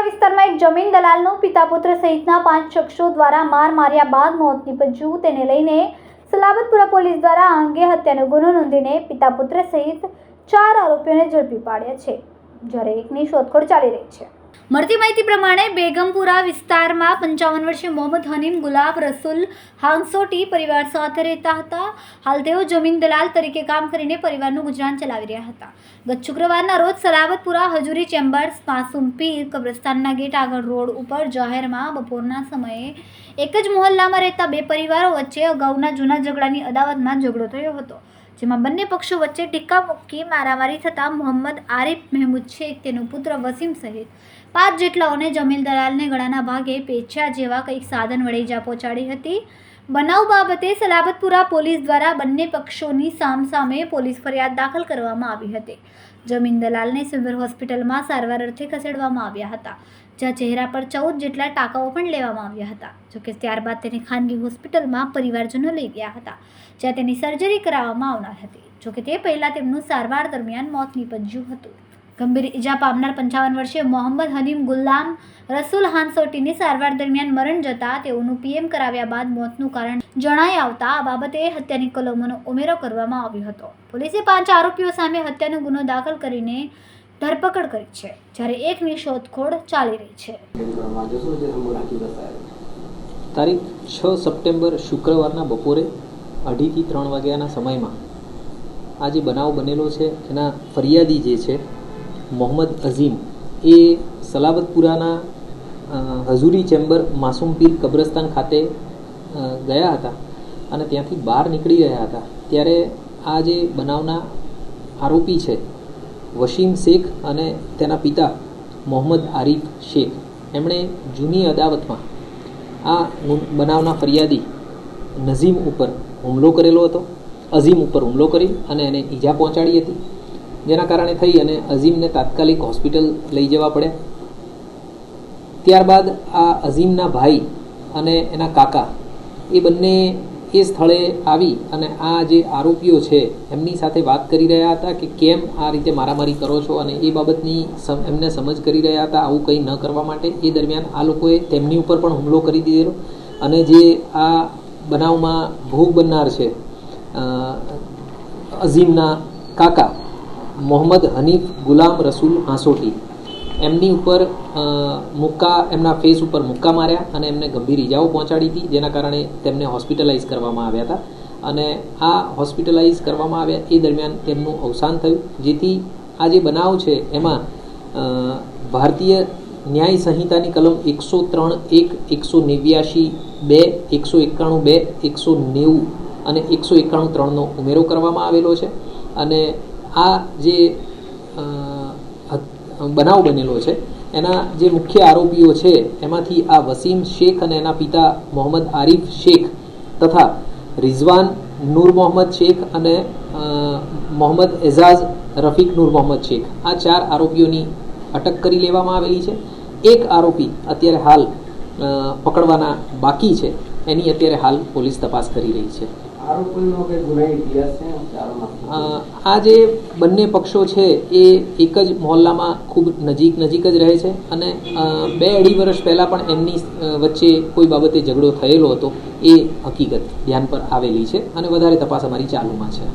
સલાબતપુરા વિસ્તારમાં એક જમીન દલાલનો પિતા પુત્ર સહિતના પાંચ શખ્સો દ્વારા માર માર્યા બાદ મોત નીપજ્યું તેને લઈને સલાબતપુરા પોલીસ દ્વારા આ અંગે હત્યાનો ગુનો નોંધીને પિતા પુત્ર સહિત ચાર આરોપીઓને ઝડપી પાડ્યા છે. જ્યારે એકની શોધખોળ ચાલી રહી છે. મળતી માહિતી પ્રમાણે બેગમપુરા વિસ્તારમાં પંચાવન વર્ષીય મોહમ્મદ હનીમ, ગુલાબ, રસુલ હાંસોટી પરિવાર સાથે રહેતા હતા. હાલ તેઓ જમીન દલાલ તરીકે કામ કરીને પરિવારનું ગુજરાન ચલાવી રહ્યા હતા. ગત શુક્રવારના રોજ સલાવતપુરા હજુરી ચેમ્બર્સ માસુમ પીર કબ્રસ્તાનના ગેટ આગળ રોડ ઉપર જાહેરમાં બપોરના સમયે એક જ મોહલ્લામાં રહેતા બે પરિવારો વચ્ચે અગાઉના જૂના ઝઘડાની અદાવતમાં ઝઘડો થયો હતો. જેમાં બંને પક્ષો વચ્ચે ટીકા મૂકી મારામારી થતાં મોહમ્મદ આરિફ મહેમૂદ શેખ, તેનો પુત્ર વસીમ સહિત પાંચ જેટલાઓને જમીન દલાલને ગળાના ભાગે પેચ્યા જેવા કંઈક સાધન વડે જા પહોંચાડી હતી. બનાવ બાબતે સલાબતપુરા પોલીસ દ્વારા બંને પક્ષોની સામસામે પોલીસ ફરિયાદ દાખલ કરવામાં આવી હતી. જમીન દલાલને સિવિલ હોસ્પિટલમાં સારવાર અર્થે ખસેડવામાં આવ્યા હતા, જ્યાં ચહેરા પર ચૌદ જેટલા ટાંકાઓ પણ લેવામાં આવ્યા હતા જોકે ત્યારબાદ તેને ખાનગી હોસ્પિટલમાં પરિવારજનો લઈ ગયા હતા, જ્યાં તેની સર્જરી કરાવવામાં આવનાર હતી જોકે તે પહેલાં તેમનું સારવાર દરમિયાન મોત નીપજ્યું હતું. ગંભીર ઈજા પામનાર પંચાવન વર્ષીય મોહમ્મદ હનીમ ગુલામ રસુલ હાંસોટીની સારવાર દરમિયાન મરણ જતાં તેઓનું પીએમ કરાવ્યા બાદ મોતનું કારણ જણાઈ આવતા આ બાબતે હત્યાની કલમોનો ઉમેરો કરવામાં આવ્યો હતો. પોલીસે પાંચ આરોપીઓ સામે હત્યાનો ગુનો દાખલ કરીને ધરપકડ કરી છે, જ્યારે એકની શોધખોળ ચાલી રહી છે. તારીખ છ સપ્ટેમ્બર શુક્રવારના બપોરે અઢીથી ત્રણ વાગ્યાના સમયમાં આ જે બનાવ બનેલો છે, એના ફરિયાદી જે છે મોહમ્મદ અઝીમ. એ સલાબતપુરાના અ, હઝુરી ચેમ્બર માસુમ પીર કબ્રસ્તાન ખાતે ગયા હતા અને ત્યાંથી બહાર નીકળી રહ્યા હતા. ત્યારે આ જે બનાવના આરોપી છે વસીમ શેખ અને તેના પિતા મોહમ્મદ આરિફ શેખ એમણે જૂની અદાવતમાં આ બનાવના ફરિયાદી નઝીમ ઉપર હુમલો કરેલો હતો. અઝીમ ઉપર હુમલો કરી અને એને ઈજા પહોંચાડી હતી. જેના કારણે થઈ અને અઝીમને તાત્કાલિક હોસ્પિટલ લઈ જવા પડ્યા ત્યારબાદ આ અઝીમના ભાઈ અને એના કાકા એ બંને એ સ્થળે આવી અને આ જે આરોપીઓ છે એમની સાથે વાત કરી રહ્યા હતા કે કેમ આ રીતે મારામારી કરો છો અને એ બાબતની એમને સમજ કરી રહ્યા હતા આવું કંઈ ન કરવા માટે. એ દરમિયાન આ લોકોએ તેમની ઉપર પણ હુમલો કરી દીધેલો અને જે આ બનાવમાં ભોગ બનનાર છે અઝીમના કાકા મોહમ્મદ હનીફ ગુલામ રસૂલ હાંસોટી એમની ઉપર મુક્કા, એમના ફેસ ઉપર મુક્કા માર્યા અને એમને ગંભીર ઈજાઓ પહોંચાડી હતી, જેના કારણે તેમને હોસ્પિટલાઇઝ કરવામાં આવ્યા હતા. અને આ હોસ્પિટલાઇઝ કરવામાં આવ્યા એ દરમિયાન તેમનું અવસાન થયું, જેથી આ જે બનાવ છે, એમાં ભારતીય ન્યાય સંહિતાની કલમ એકસો ત્રણ એક, એકસો નેવ્યાશી બે, એકસો એકાણું બે, એકસો નેવું અને એકસો એકાણું ત્રણનો ઉમેરો કરવામાં આવેલો છે. અને આ જે બનાવ બનેલો છે, એના જે મુખ્ય આરોપીઓ છે, એમાંથી આ વસીમ શેખ અને એના પિતા મોહમ્મદ આરિફ શેખ તથા રિઝવાન નૂર મોહમ્મદ શેખ અને મોહમ્મદ એઝાઝ રફીક નૂર મોહમ્મદ શેખ. આ ચાર આરોપીઓની અટક કરી લેવામાં આવેલી છે. એક આરોપી અત્યારે હાલ પકડવાના બાકી છે. એની અત્યારે હાલ પોલીસ તપાસ કરી રહી છે. આ જે બંને પક્ષો છે એ એક જ મોહલ્લામાં ખૂબ નજીક નજીક જ રહે છે અને બે અઢી વર્ષ પહેલાં પણ એમની વચ્ચે કોઈ બાબતે ઝઘડો થયેલો હતો એ હકીકત ધ્યાન પર આવેલી છે અને વધારે તપાસ અમારી ચાલુમાં છે.